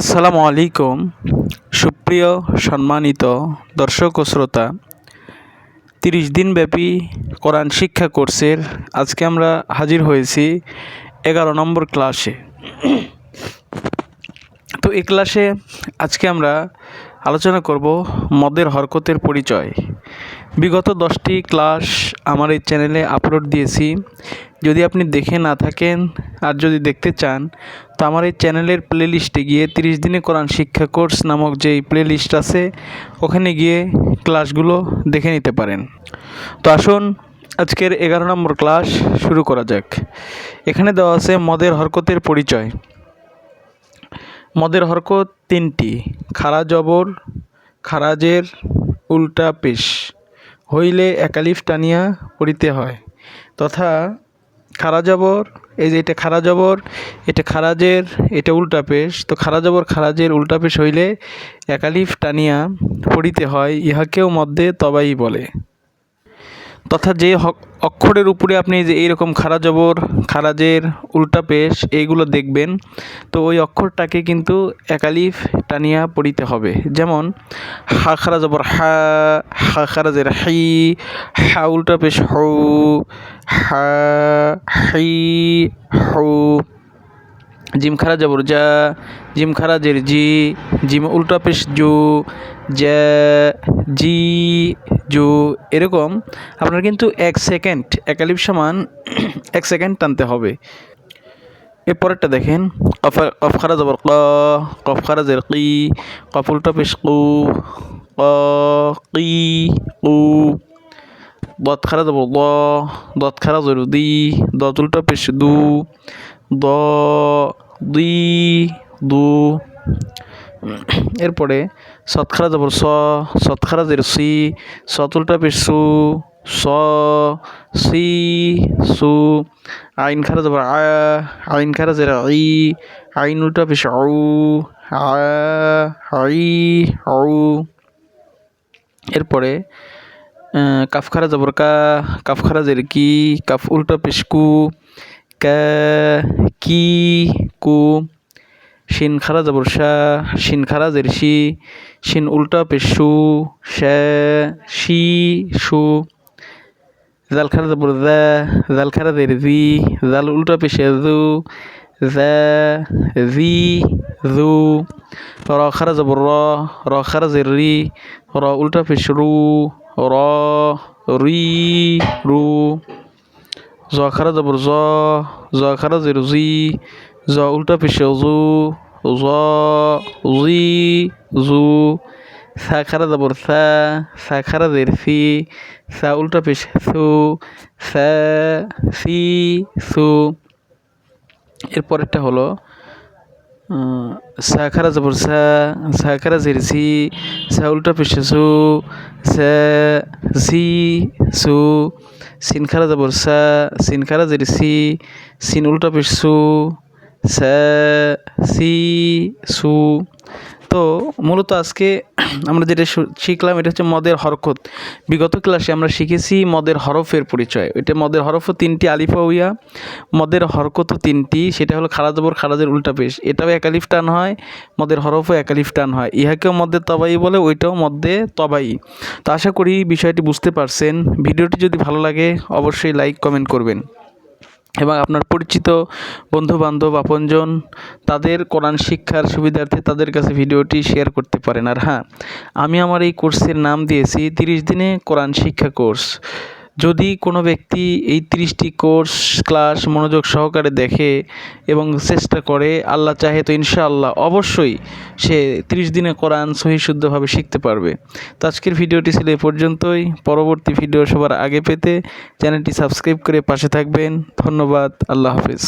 আসসালামু আলাইকুম। সুপ্রিয় সম্মানিত দর্শক ও শ্রোতা, তিরিশ দিনব্যাপী কোরআন শিক্ষা কোর্সের আজকে আমরা হাজির হয়েছি এগারো নম্বর ক্লাসে। তো এই ক্লাসে আজকে আমরা আলোচনা করব মদের হরকতের পরিচয়। বিগত দশটি ক্লাস আমার এই চ্যানেলে আপলোড দিয়েছি। যদি আপনি দেখে না থাকেন আর যদি দেখতে চান, তো আমার এই চ্যানেলের প্লেলিস্টে গিয়ে তিরিশ দিনে কোরআন শিক্ষা কোর্স নামক যেই প্লেলিস্ট আছে, ওখানে গিয়ে ক্লাসগুলো দেখে নিতে পারেন। তো আসুন, আজকের এগারো নম্বর ক্লাস শুরু করা যাক। এখানে দেওয়া আছে মদের হরকতের পরিচয়। মদের হরকত তিনটি, খারা জবর, খারাজের উল্টা পেশ। হইলে একালিফ টানিয়া পড়িতে হয়। তথা খারা জবর, এই যে এটা খারা জবর, এটা খারাজের, এটা উল্টা পেশ। তো খারা জবর, খারাজের উল্টা পেশ হইলে একালিফ টানিয়া পড়িতে হয়, ইহাকেও মধ্যে তবাই বলে। তথা যে অক্ষরের উপরে আপনি যে এইরকম খাড়া জবর খারাজের উল্টা পেশ এইগুলো দেখবেন, তো ওই অক্ষরটাকে কিন্তু একালিফ টানিয়া পড়িতে হবে। যেমন, হা খারা জবর, হা হা খারাজের হাই হা উল্টা পেশ হৌ, হা হাই হৌ জিম খারা জবর যা জিম খারা জের জি জিম উল্টা পেশ জু জ্যা জি জু এরকম। আপনার কিন্তু এক সেকেন্ড একালিপ সমান, এক সেকেন্ড টানতে হবে। এরপরেরটা দেখেন, কফ কফ খারা জবর ক, কফ খারা জের কি, কফ উল্টা পেশ কু, ক, কি, কু। দত খারা যাব দ দত খারা জরু দি দত উল্টা পেশ দু, দ দুই দু এরপরে সৎখারা যাব স সৎখারা জের সি সত উল্টা পেশ সু স সি সু আইন খারা যাব আ আইন খারা জের আই আইন উল্টা পেশ আউ আই আউ এরপরে আহ, কাফ জবর কা কাফ খারা জের কি কাফ উল্টা পেশ কু কি শিন খারা জবর শা, শিন খারা জের শি, শিন উল্টা পেশ সু শি সু জাল খারা জবর দা জাল খারা জের জি, জাল উল্টা পেশে জু, জা, জি। র খারা জবর র র খারা জের রি, র উল্টা পেশ রু, র, রি, রু। জ খারা জবর জ জ খারা জের জি জ উল্টা পেশে জু জ জি জু সা খারা জবর সা সা খারা জের সি সা উল্টা পেশ সু সা সি সু এরপরেরটা হলো আহ, সা খারা জবর সা সা জের সি সা উল্টা পেশে সু সে সি সু সিন খারা যাবর সা সিন খারা জের সি সিন উল্টা সু সা সি সু তো মূলত আজকে আমরা যেটা শিখলাম এটা হচ্ছে মদের হরকত। বিগত ক্লাসে আমরা শিখেছি মদের হরফের পরিচয়। এটা মদের হরফও তিনটি, আলিফা উইয়া মদের হরকতও তিনটি, সেটা হলো খারাজবর খারাজের উল্টা পেশ। এটাও একালিফ টান হয়, মদের হরফও একালিফ টান হয়। ইহাকেও মধ্যে তবাই বলে, ওইটাও মধ্যে তবাই। তো আশা করি বিষয়টি বুঝতে পারছেন। ভিডিওটি যদি ভালো লাগে, অবশ্যই লাইক, কমেন্ট করবেন। এবং আপনার পরিচিত বন্ধুবান্ধব, আপনজন, তাদের কোরআন শিক্ষার সুবিধার্থে তাদের কাছে ভিডিওটি শেয়ার করতে পারেন। আর হ্যাঁ আমি আমার এই কোর্সের নাম দিয়েছি তিরিশ দিনে কোরআন শিক্ষা কোর্স যদি কোনো ব্যক্তি এই তিরিশটি কোর্স, ক্লাস, মনোযোগ সহকারে দেখে এবং চেষ্টা করে, আল্লাহ চাহে তো ইনশাআল্লাহ অবশ্যই সে তিরিশ দিনে কোরআন সহি শুদ্ধভাবে শিখতে পারবে। তো আজকের ভিডিওটি ছিল এ পর্যন্তই। পরবর্তী ভিডিও সবার আগে পেতে চ্যানেলটি সাবস্ক্রাইব করে পাশে থাকবেন। ধন্যবাদ। আল্লাহ হাফিজ।